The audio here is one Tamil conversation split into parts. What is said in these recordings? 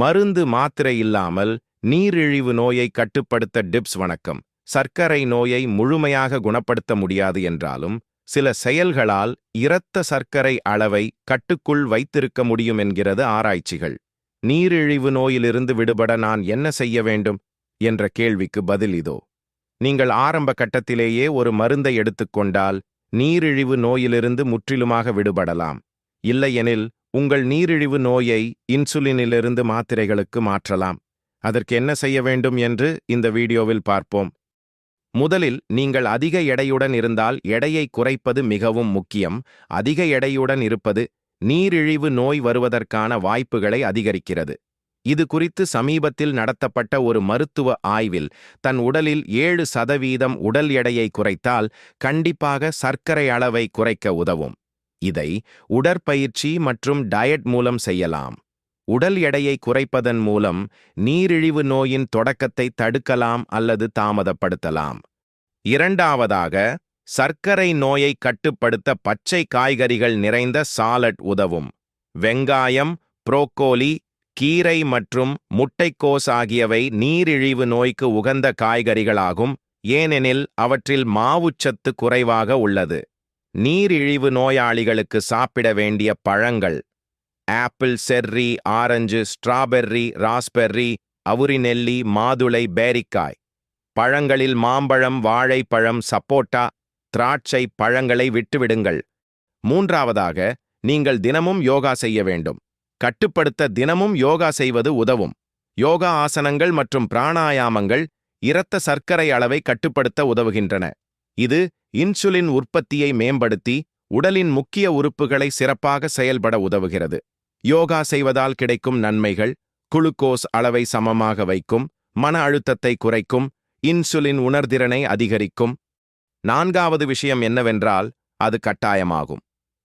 மருந்து மாத்திரை இல்லாமல் நீரிழிவு நோயை கட்டுப்படுத்த டிப்ஸ் வணக்கம். சர்க்கரை நோயை முழுமையாக குணப்படுத்த முடியாது என்றாலும் சில செயல்களால் இரத்த சர்க்கரை அளவை கட்டுக்குள் வைத்திருக்க முடியும் என்கிறது ஆராய்ச்சிகள். நீரிழிவு நோயிலிருந்து விடுபட நான் என்ன செய்ய வேண்டும்? என்ற கேள்விக்கு பதில் இதோ. நீங்கள் ஆரம்ப கட்டத்திலேயே ஒரு மருந்தை எடுத்துக்கொண்டால் நீரிழிவு நோயிலிருந்து முற்றிலுமாக விடுபடலாம். இல்லையெனில் உங்கள் நீரிழிவு நோயை இன்சுலினிலிருந்து மாத்திரைகளுக்கு மாற்றலாம். அதற்கு என்ன செய்ய வேண்டும் என்று இந்த வீடியோவில் பார்ப்போம். முதலில் நீங்கள் அதிக எடையுடன் இருந்தால் எடையை குறைப்பது மிகவும் முக்கியம். அதிக எடையுடன் இருப்பது நீரிழிவு நோய் வருவதற்கான வாய்ப்புகளை அதிகரிக்கிறது. இது குறித்து சமீபத்தில் நடத்தப்பட்ட ஒரு மருத்துவ ஆய்வில் தன் உடலில் ஏழு சதவீதம் உடல் எடையை குறைத்தால் கண்டிப்பாக சர்க்கரை அளவை குறைக்க உதவும். இதை உடற்பயிற்சி மற்றும் டயட் மூலம் செய்யலாம். உடல் எடையை குறைப்பதன் மூலம் நீரிழிவு நோயின் தொடக்கத்தை தடுக்கலாம் அல்லது தாமதப்படுத்தலாம். இரண்டாவதாக சர்க்கரை நோயை கட்டுப்படுத்த பச்சை காய்கறிகள் நிறைந்த சாலட் உதவும். வெங்காயம் புரோக்கோலி கீரை மற்றும் முட்டைக்கோஸ் ஆகியவை நீரிழிவு நோய்க்கு உகந்த காய்கறிகளாகும். ஏனெனில் அவற்றில் மாவுச்சத்து குறைவாக உள்ளது. நீரிழிவு நோயாளிகளுக்கு சாப்பிட வேண்டிய பழங்கள். Apple cherry orange strawberry raspberry அவுரிநெல்லி மாதுளை பேரிக்காய். பழங்களில் மாம்பழம் வாழைப்பழம் சப்போட்டா திராட்சை பழங்களை விட்டுவிடுங்கள். மூன்றாவதாக நீங்கள் தினமும் யோகா செய்ய வேண்டும். கட்டுப்படுத்த தினமும் யோகா செய்வது உதவும். யோகா ஆசனங்கள் மற்றும் பிராணாயாமங்கள் இரத்த சர்க்கரை அளவை கட்டுப்படுத்த உதவுகின்றன. இது இன்சுலின் உற்பத்தியை மேம்படுத்தி உடலின் முக்கிய உறுப்புகளை சிறப்பாக செயல்பட உதவுகிறது. யோகா செய்வதால் கிடைக்கும் நன்மைகள் குளுக்கோஸ் அளவை சமமாக வைக்கும் மன அழுத்தத்தை குறைக்கும் இன்சுலின் உணர்திறனை அதிகரிக்கும். நான்காவது விஷயம் என்னவென்றால் அது கட்டாயமாகும்.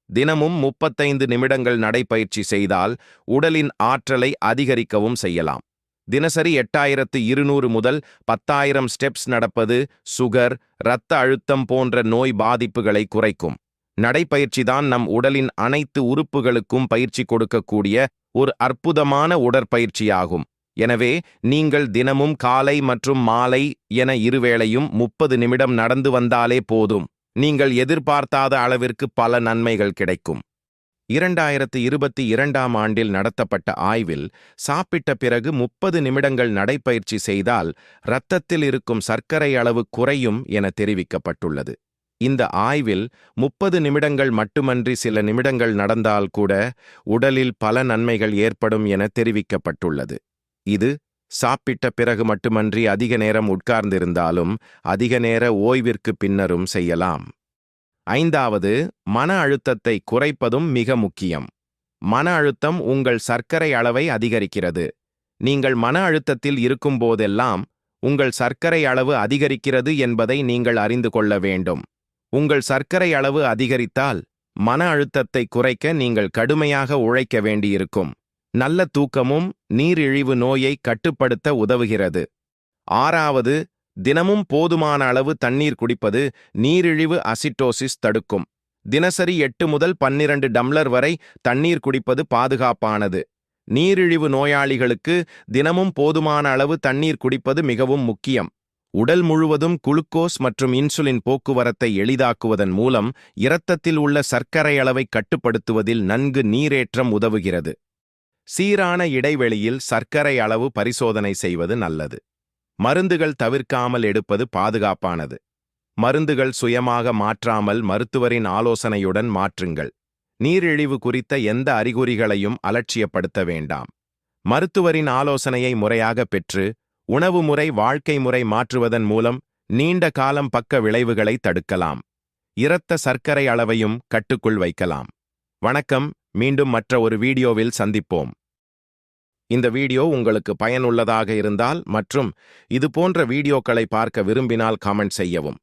தினமும் முப்பத்தைந்து நிமிடங்கள் நடைப்பயிற்சி செய்தால் உடலின் ஆற்றலை அதிகரிக்கவும் செய்யலாம். தினசரி எட்டாயிரத்து இருநூறு முதல் பத்தாயிரம் ஸ்டெப்ஸ் நடப்பது சுகர் இரத்த அழுத்தம் போன்ற நோய் பாதிப்புகளை குறைக்கும். நடைப்பயிற்சிதான் நம் உடலின் அனைத்து உறுப்புகளுக்கும் பயிற்சி கொடுக்கக்கூடிய ஒரு அற்புதமான உடற்பயிற்சியாகும். எனவே நீங்கள் தினமும் காலை மற்றும் மாலை என இருவேளையும் முப்பது நிமிடம் நடந்து வந்தாலே போதும். நீங்கள் எதிர்பார்த்தாத அளவிற்கு பல நன்மைகள் கிடைக்கும். இரண்டாயிரத்து இருபத்தி இரண்டாம் ஆண்டில் நடத்தப்பட்ட ஆய்வில் சாப்பிட்ட பிறகு முப்பது நிமிடங்கள் நடைப்பயிற்சி செய்தால் இரத்தத்தில் இருக்கும் சர்க்கரை அளவு குறையும் என தெரிவிக்கப்பட்டுள்ளது. இந்த ஆய்வில் முப்பது நிமிடங்கள் மட்டுமன்றி சில நிமிடங்கள் நடந்தால் கூட உடலில் பல நன்மைகள் ஏற்படும் என தெரிவிக்கப்பட்டுள்ளது. இது சாப்பிட்ட பிறகு மட்டுமன்றி அதிக நேரம் உட்கார்ந்திருந்தாலும் அதிக நேர ஓய்விற்கு பின்னரும் செய்யலாம். ஐந்தாவது மன அழுத்தத்தை குறைப்பதும் மிக முக்கியம். மன அழுத்தம் உங்கள் சர்க்கரை அளவை அதிகரிக்கிறது. நீங்கள் மன அழுத்தத்தில் இருக்கும்போதெல்லாம் உங்கள் சர்க்கரை அளவு அதிகரிக்கிறது என்பதை நீங்கள் அறிந்து கொள்ள வேண்டும். உங்கள் சர்க்கரை அளவு அதிகரித்தால் மன அழுத்தத்தை குறைக்க நீங்கள் கடுமையாக உழைக்க வேண்டியிருக்கும். நல்ல தூக்கமும் நீரிழிவு நோயை கட்டுப்படுத்த உதவுகிறது. ஆறாவது தினமும் போதுமான அளவு தண்ணீர் குடிப்பது நீரிழிவு அசிட்டோசிஸ் தடுக்கும். தினசரி எட்டு முதல் பன்னிரண்டு டம்ளர் வரை தண்ணீர் குடிப்பது பாதுகாப்பானது. நீரிழிவு நோயாளிகளுக்கு தினமும் போதுமான அளவு தண்ணீர் குடிப்பது மிகவும் முக்கியம். உடல் முழுவதும் குளுக்கோஸ் மற்றும் இன்சுலின் போக்குவரத்தை எளிதாக்குவதன் மூலம் இரத்தத்தில் உள்ள சர்க்கரை அளவை கட்டுப்படுத்துவதில் நன்கு நீரேற்றம் உதவுகிறது. சீரான இடைவெளியில் சர்க்கரை அளவு பரிசோதனை செய்வது நல்லது. மருந்துகள் தவிர்க்காமல் எடுப்பது பாதுகாப்பானது. மருந்துகள் சுயமாக மாற்றாமல் மருத்துவரின் ஆலோசனையுடன் மாற்றுங்கள். நீரிழிவு குறித்த எந்த அறிகுறிகளையும் அலட்சியப்படுத்த வேண்டாம். மருத்துவரின் ஆலோசனையை முறையாக பெற்று உணவு முறை வாழ்க்கை முறை மாற்றுவதன் மூலம் நீண்ட காலம் பக்க விளைவுகளை தடுக்கலாம். இரத்த சர்க்கரை அளவையும் கட்டுக்குள் வைக்கலாம். வணக்கம் மீண்டும் மற்ற ஒரு வீடியோவில் சந்திப்போம். இந்த வீடியோ உங்களுக்கு பயனுள்ளதாக இருந்தால் மற்றும் இது போன்ற வீடியோக்களை பார்க்க விரும்பினால் கமெண்ட் செய்யவும்.